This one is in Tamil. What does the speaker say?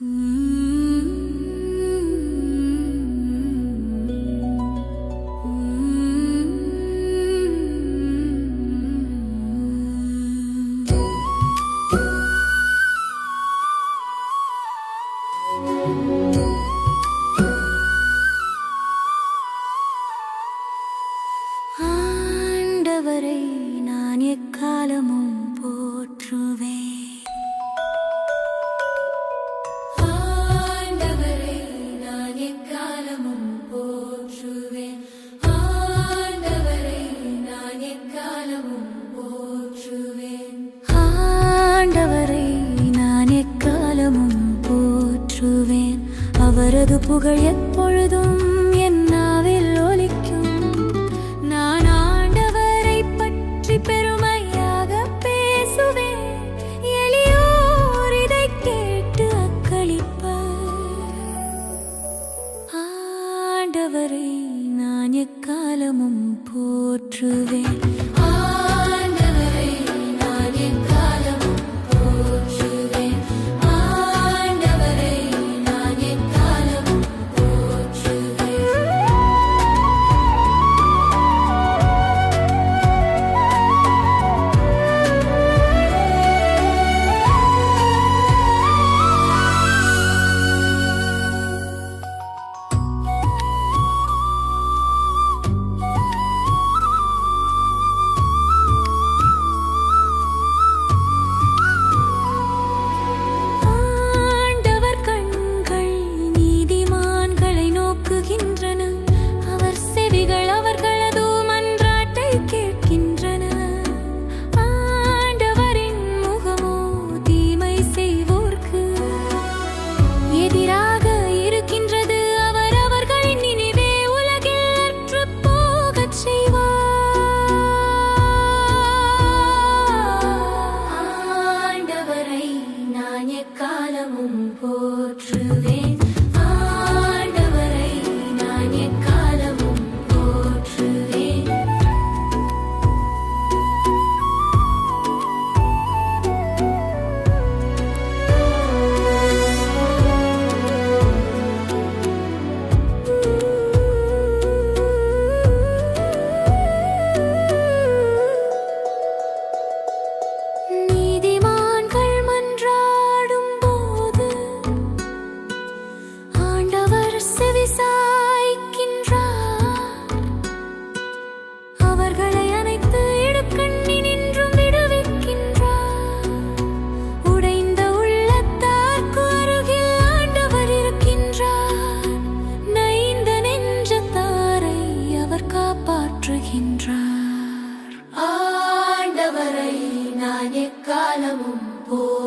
ஆண்டவரை நான் புகழ் எப்பொழுதும் என் நாவில் ஒலிக்கும். நான் ஆண்டவரை பற்றி பெருமையாக பேசுவேன். எளியோர் இதை கேட்டு அக்களிப்பார். எக்காலமும் போற்றுவேன். moving. காப்பாற்றுகின்றார். ஆண்டவரை நான் எக்காலமும் போ